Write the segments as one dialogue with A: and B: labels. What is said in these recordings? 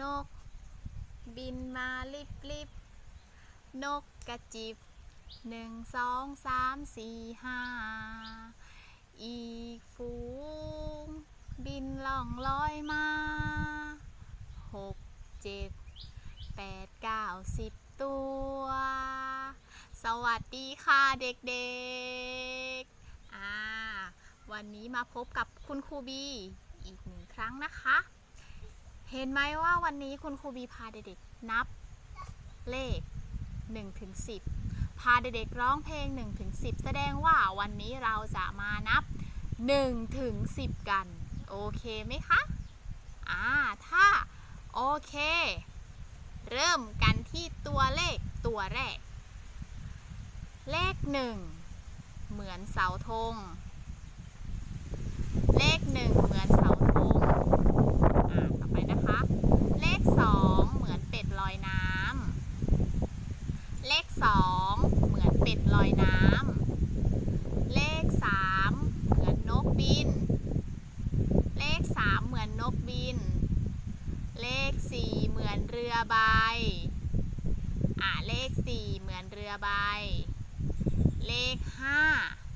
A: นก บินมาลิบลิบนกกระจิบหนึ่งสองสามสี่ห้าอีกฝูง บินล่องลอยมาหกเจ็ดแปดเก้าสิบตัว สวัสดีค่ะเด็กๆวันนี้มาพบกับคุณครูบี อีกหนึ่งครั้งนะคะ เห็นไหมว่าวันนี้คุณครูบีพาเด็กๆนับเลข1ถึง10 พาเด็กๆร้องเพลง1ถึง10 แสดงว่าวันนี้เราจะมานับ1ถึง10 กัน โอเคไหมคะอ่าถ้าโอเค เริ่มกันที่ตัวเลขตัวแรก เลขหนึ่งเหมือนเสาธง เลขหนึ่งเหมือนเสาธง อ่าต่อไปนะคะ เลขสองเหมือนเป็ดลอยน้ำ เลขสอง เป็ดลอยน้ำ เลขสามเหมือนนกบิน เลขสามเหมือนนกบิน เลขสี่เหมือนเรือใบ อ่าเลขสี่เหมือนเรือใบ เลขห้า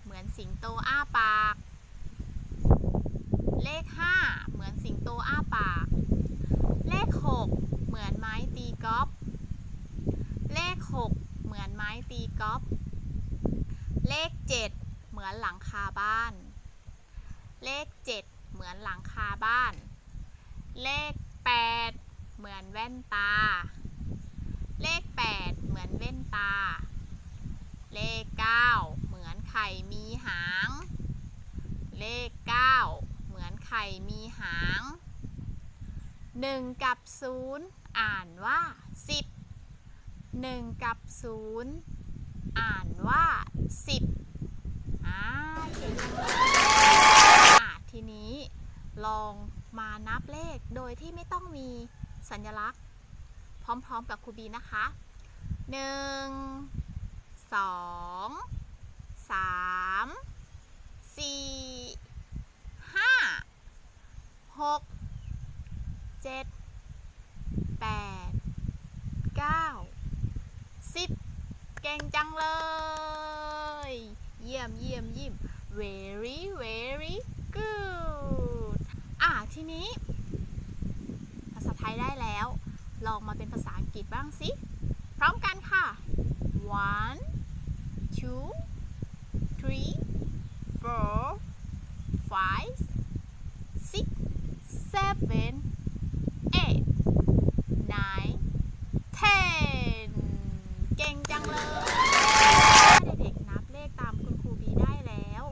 A: เหมือนสิงโตอ้าปาก เลขห้าเหมือนสิงโตอ้าปาก เลขหกเหมือนไม้ตีกอล์ฟเลขหกเหมือนไม้ตีกอล์ฟ เลขเจ็ดเหมือนหลังคาบ้าน เลขเจ็ดเหมือนหลังคาบ้าน เลขแปดเหมือนแว่นตา เลขแปดเหมือนแว่นตา เลขเก้าเหมือนไข่มีหาง เลขเก้าเหมือนไข่มีหางหนึ่งกับศูนย์อ่านว่าสิบหนึ่งกับศูนย์ อ่านว่าสิบอ่าเก่งทีนี้ลองมานับเลขโดยที่ไม่ต้องมีสัญลักษณ์ พร้อมๆกับครูบีนะคะหนึ่งสองสามสี่ห้าหกเจ็ดแปดเก้าสิบ เก่งจังเลย เยี่ยมเยี่ยมเยี่ยม very very good อะทีนี้ ภาษาไทยได้แล้ว ลองมาเป็นภาษาอังกฤษบ้างสิ พร้อมกันค่ะ one two three four five six seven eight nine ten เก่งจังเลยถ้าเด็กๆนับเลขตามคุณครูบีได้แล้ว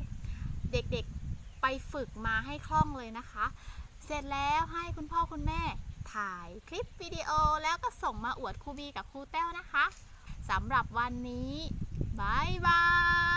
A: เด็กๆไปฝึกมาให้คล่องเลยนะคะ เสร็จแล้วให้คุณพ่อคุณแม่ถ่ายคลิปวิดีโอแล้วก็ส่งมาอวดครูบีกับครูแต้วนะคะสำหรับวันนี้บายบาย